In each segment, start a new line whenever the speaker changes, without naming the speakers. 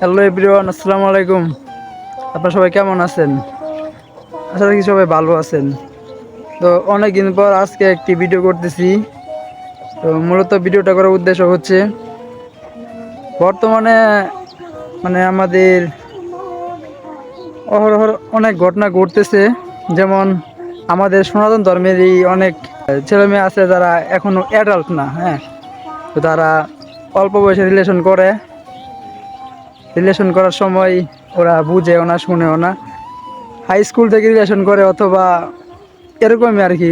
Hello everyone, আসসালামু আলাইকুম। আপনারা সবাই কেমন আছেন? আশা রাখি সবাই ভালো আছেন। তো অনেক দিন পর আজকে একটি ভিডিও করতেছি। তো মূলত ভিডিওটা করার উদ্দেশ্য হচ্ছে, বর্তমানে মানে আমাদের অহরহ অনেক ঘটনা ঘটতেছে। যেমন আমাদের সনাতন ধর্মেরই অনেক ছেলে মেয়ে আছে যারা এখনও অ্যাডাল্ট না হ্যাঁ। তো তারা অল্প বয়সে রিলেশন করে। রিলেশন করার সময় ওরা বুঝেও না, শুনেও না। হাই স্কুল থেকে রিলেশন করে অথবা এরকমই আর কি,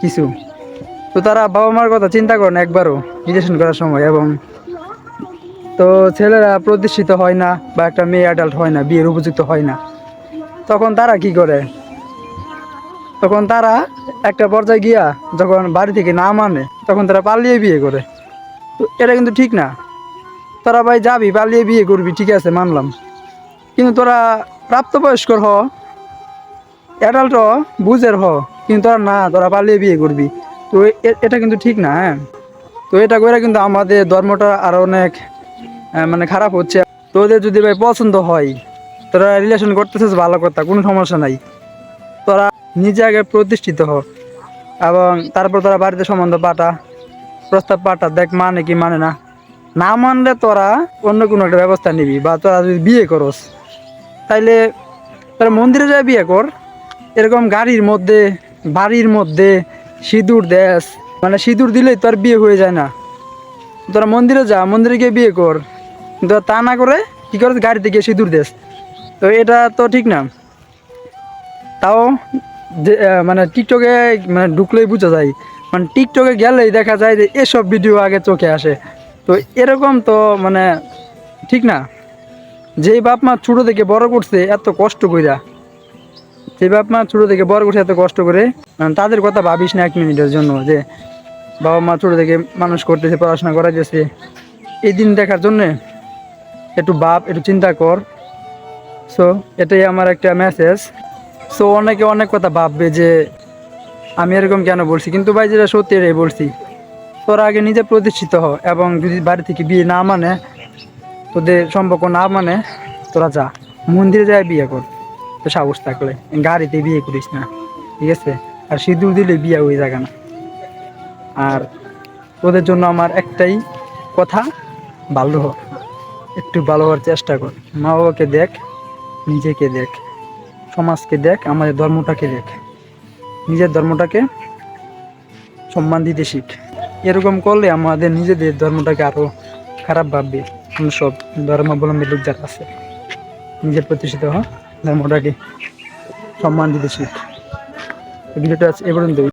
কিছু। তো তারা বাবা মার কথা চিন্তা করে না একবারও রিলেশন করার সময় এবং তো ছেলেরা প্রতিষ্ঠিত হয় না বা একটা মেয়ে অ্যাডাল্ট হয় না, বিয়ের উপযুক্ত হয় না। তখন তারা কি করে? তখন তারা একটা পর্যায়ে গিয়া যখন বাড়ি থেকে না মানে তখন তারা পালিয়ে বিয়ে করে। তো এটা কিন্তু ঠিক না। তোরা ভাই যাবি, পালিয়ে বিয়ে করবি, ঠিক আছে, মানলাম। কিন্তু তোরা প্রাপ্তবয়স্কর হ অ্যাডাল্ট বুঝের হ, কিন্তু তোরা না, তোরা পালিয়ে বিয়ে করবি। তো এটা কিন্তু ঠিক না হ্যাঁ? তো এটা করে কিন্তু আমাদের ধর্মটা আরও অনেক মানে খারাপ হচ্ছে। তোদের যদি ভাই পছন্দ হয়, তোরা রিলেশন করতেছিস, ভালো কথা, কোনো সমস্যা নাই। তোরা নিজে আগে প্রতিষ্ঠিত হ, এবং তারপর তোরা বাড়িতে সম্বন্ধ পাঠা, প্রস্তাব পাঠা, দেখ মানে কি মানে না। না মানলে তোরা অন্য কোনো একটা ব্যবস্থা নিবি বা তোরা যদি বিয়ে করস, তাইলে তোরা মন্দিরে যায় বিয়ে কর। এরকম গাড়ির মধ্যে, বাড়ির মধ্যে সিঁদুর দেশ মানে সিঁদুর দিলেই তোর বিয়ে হয়ে যায় না। তোরা মন্দিরে যা, মন্দিরে গিয়ে বিয়ে কর। কিন্তু তা না করে কী করে গাড়িতে গিয়ে সিঁদুর দেশ তো এটা তো ঠিক না। তাও যে মানে টিকটকে মানে ঢুকলেই বোঝা যায়। মানে টিকটকে গেলেই দেখা যায় যে এসব ভিডিও আগে চোখে আসে। তো এরকম তো মানে ঠিক না। যেই বাপ মা ছোটো থেকে বড় করছে, এত কষ্ট কইরা। যে বাপ মা ছোটো থেকে বড় করছে, এত কষ্ট করে। মানে তাদের কথা ভাবিস না এক মিনিটের জন্য যে, বাবা মা ছোটো থেকে মানুষ করতেছে, পড়াশোনা করাইতেছে। এই দিন দেখার জন্যে একটু বাপ একটু চিন্তা কর। সো এটাই আমার একটা মেসেজ সো অনেকে অনেক কথা ভাববে যে, আমি এরকম কেন বলছি? কিন্তু ভাই, যেটা সত্যি এটাই বলছি। তোরা আগে নিজে প্রতিষ্ঠিত হ এবং যদি বাড়ি থেকে বিয়ে না মানে তোদের সম্পর্ক না মানে তোরা যা। মন্দিরে যায় বিয়ে কর। তো সাহস থাকলে। গাড়িতে বিয়ে করিস না। ঠিক আছে? আর সিঁদুর দিলে বিয়ে হয়ে যাবে না। আর তোদের জন্য আমার একটাই কথা, ভালো হ। একটু ভালো হওয়ার চেষ্টা কর। মা বাবাকে দেখ, নিজেকে দেখ। সমাজকে দেখ, আমাদের ধর্মটাকে দেখ। নিজের ধর্মটাকে সম্মান দিতে শিখ। এরকম করলে আমাদের নিজেদের ধর্মটাকে আরও খারাপ ভাববে। আমরা সব ধর্মাবলম্বী লোক যারা আছে, নিজের প্রতিষ্ঠিত হ ধর্মটাকে সম্মান দিতে শিখ ভিডিওটা আছে এ পর্যন্তই।